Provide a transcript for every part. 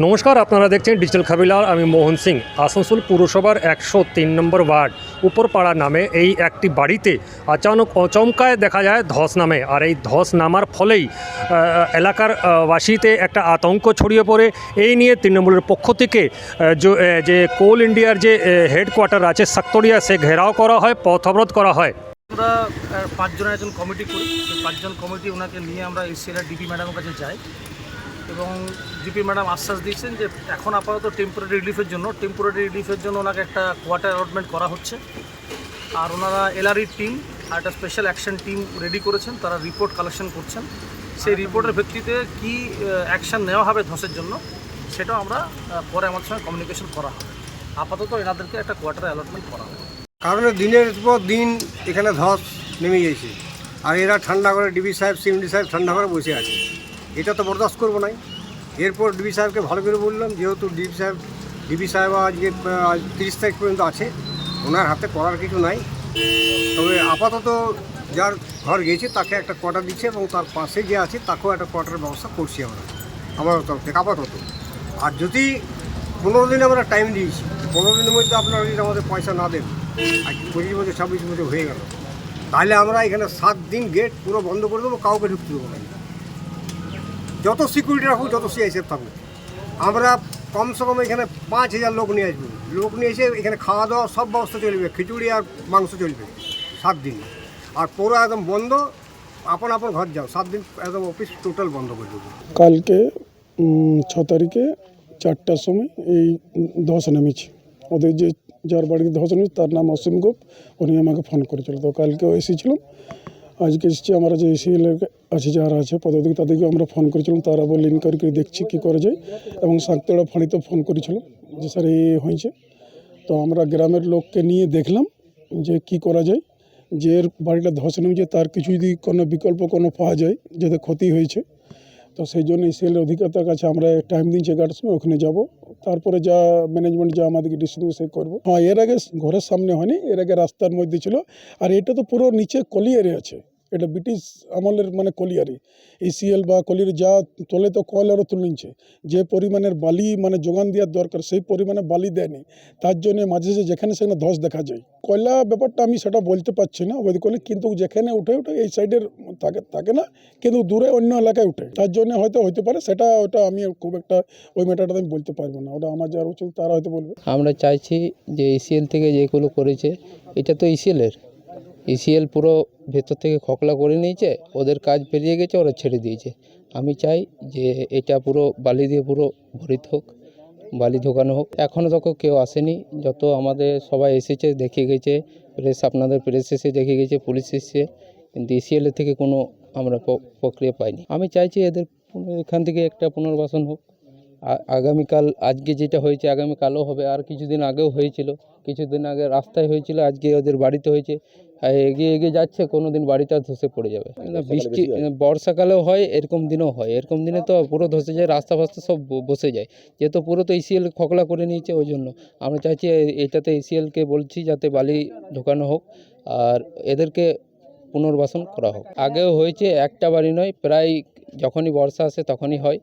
নমস্কার, আপনারা দেখছেন ডিজিটাল খাবিলার। আমি মোহন সিং। আসানসোল পুরসভার একশো তিন নম্বর ওয়ার্ড, উপরপাড়া নামে এই একটি বাড়িতে আচানক অচমকায় দেখা যায় ধস নামে। আর এই ধস নামার ফলেই এলাকার বাসীতে একটা আতঙ্ক ছড়িয়ে পড়ে। এই নিয়ে তৃণমূলের পক্ষ থেকে যে- কোল ইন্ডিয়ার যে হেডকোয়ার্টার আছে সাক্তরিয়া, সে ঘেরাও করা হয়, পথ অবরোধ করা হয়। আমরা পাঁচজনের একজন কমিটি করি। পাঁচজন কমিটি ওনাকে নিয়ে আমরা এসিএল ডিপি ম্যাডামের কাছে যাই। এবং ডিপি ম্যাডাম আশ্বাস দিয়েছেন যে এখন আপাতত টেম্পোরারি রিলিফের জন্য টেম্পোরারি রিলিফের জন্য ওনাকে একটা কোয়ার্টার অ্যালটমেন্ট করা হচ্ছে। আর ওনারা এলআরই টিম আর একটা স্পেশাল অ্যাকশন টিম রেডি করেছেন তারা রিপোর্ট কালেকশন করছেন। সেই রিপোর্টের ভিত্তিতে কী অ্যাকশন নেওয়া হবে ধসের জন্য সেটাও আমরা পরে আমাদের সঙ্গে কমিউনিকেশন করা হবে। আপাতত এনাদেরকে একটা কোয়ার্টার অ্যালটমেন্ট করা হবে। কারণ দিনের পর দিন এখানে ধস নেমে গেছে আর এরা ঠান্ডা করে ডিবি সাহেব সিএমডি সাহেব ঠান্ডা করে বসে আছে। এটা তো বরদাস্ত করব নাই। এরপর ডিবি সাহেবকে ভালো করে বললাম, যেহেতু ডিবি সাহেব ডিবি সাহেব আজকে তিরিশ তারিখ পর্যন্ত আছে, ওনার হাতে করার কিছু নাই। তবে আপাতত যার ঘর গেছে তাকে একটা কোয়ার্টার দিচ্ছে এবং তার পাশে যে আছে, তাকেও একটা কোয়ার্টারের ব্যবস্থা করছি আমরা আমার তরফ থেকে, আপাতত। আর যদি পনেরো দিন আমরা টাইম দিয়েছি, পনেরো দিনের মধ্যে আপনারা যদি আমাদের পয়সা না দেন, আর পঁচিশ বছর, ছাব্বিশ বছর হয়ে গেল, তাহলে আমরা এখানে সাত দিন গেট পুরো বন্ধ করে দেবো, কাউকে ঢুকতে দেবো না। যত সিকিউরিটি রাখুক, যত সিআইসিএফ থাকুক, আমরা কমসে কম এখানে পাঁচ হাজার লোক নিয়ে আসব। লোক নিয়ে এসে এখানে খাওয়া দাওয়া সব ব্যবস্থা চলবে, খিচুড়ি আর মাংস চলবে সাত দিন। আর পুরো একদম বন্ধ, আপন আপন ঘর যাও, সাত দিন একদম অফিস টোটাল বন্ধ করে দেবো। কালকে ছ তারিখে চারটার সময় এই ধস নেমেছে ওদের যে যার বাড়িতে ধস নেমেছে তার নাম অসীম গোপ, উনি আমাকে ফোন করেছিল। তো কালকেও এসেছিলাম আজকে এসেছি, আমরা যে এসিএল আছে, যারা আছে পদাধিক তাদেরকে আমরা ফোন করেছিলাম। তারা বলে ইনকোয়ারি করে দেখছি কী করা যায়। এবং সাঁকতলা ফাঁড়িতে ফোন করেছিলাম যে, স্যার, এই হয়েছে। তো আমরা গ্রামের লোককে নিয়ে দেখলাম যে, কি করা যায়। যে বাড়িটা ধস নেমেছে, তার কিছু যদি কোনো বিকল্প কোনো পাওয়া যায়, যাতে ক্ষতি হয়েছে তো সেই জন্য সেল অধিকর্তার কাছে আমরা টাইম দিন এগারোটার সময় ওখানে যাব। তারপরে যা ম্যানেজমেন্ট যা আমাদেরকে সে করব। হ্যাঁ এর আগে ঘরের সামনে হয়নি, এর আগে রাস্তার মধ্যে ছিল। আর এটা তো পুরো নিচে কলি এরিয়া আছে। এটা ব্রিটিশ আমলের মানে কলিয়ারি। ইসিএল বা কলিয়ারি যা তোলে তো কয়লারও তুলে নিচ্ছে যে পরিমাণের বালি মানে যোগান দেওয়ার দরকার, সেই পরিমাণে বালি দেয়নি। তার জন্য মাঝে সাঝে যেখানে সেখানে ধস দেখা যায়। কয়লা ব্যাপারটা আমি সেটা বলতে পারছি না। অবৈধ করলে কিন্তু যেখানে উঠে উঠে এই সাইডের থাকে থাকে না, কিন্তু দূরে অন্য এলাকায় উঠে। তার জন্য হয়তো হতে পারে, সেটা ওটা আমি খুব একটা ওই ম্যাটারটা আমি বলতে পারব না। ওটা আমার যারা উচিত, তারা হয়তো বলবে। আমরা চাইছি যে ইসিএল থেকে যেগুলো করেছে, এটা তো ইসিএলের ইসিএল পুরো ভেতর থেকে খকলা করে নিয়েছে, ওদের কাজ পেরিয়ে গেছে, ওরা ছেড়ে দিয়েছে। আমি চাই যে এটা পুরো বালি দিয়ে পুরো ভরিত হোক, বালি ঢোকানো হোক। এখনও তো কেউ আসেনি, যত আমাদের সবাই এসেছে, দেখে গেছে প্রেস আপনাদের প্রেস এসে দেখে গেছে পুলিশ এসেছে, কিন্তু ইসিএলের থেকে কোনো আমরা প্রক্রিয়া পাইনি। আমি চাইছি এদের এখান থেকে একটা পুনর্বাসন হোক। আগামীকাল আজকে যেটা হয়েছে আগামীকালও হবে আর কিছুদিন আগেও হয়েছিল। কিছুদিন আগে রাস্তায় হয়েছিল আজকে ওদের বাড়িতে হয়েছে। এগিয়ে এগিয়ে যাচ্ছে কোনো দিন বাড়িটা ধসে পড়ে যাবে। বৃষ্টি বর্ষাকালেও হয় এরকম দিনেও হয়। এরকম দিনে তো পুরো ধসে যায় রাস্তা ফাস্তা সব বসে যায়। যেহেতু পুরো তো এসিএল খকলা করে নিয়েছে ওই জন্য। আমরা চাইছি এটাতে এসিএলকে বলছি যাতে বালি ঢোকানো হোক আর এদেরকে পুনর্বাসন করা হোক। আগেও হয়েছে একটা বাড়ি নয় প্রায় যখনই বর্ষা আসে তখনই হয়।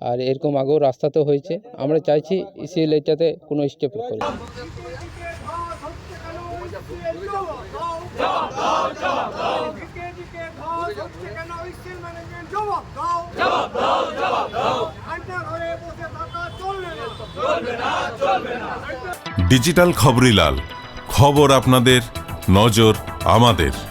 আর এরকম আগেও রাস্তাতেও হয়েছে। আমরা চাইছি ইসিএল এটাতে কোনো স্টেপ করে ডিজিটাল খবরিলাল খবর আপনাদের, নজর আমাদের।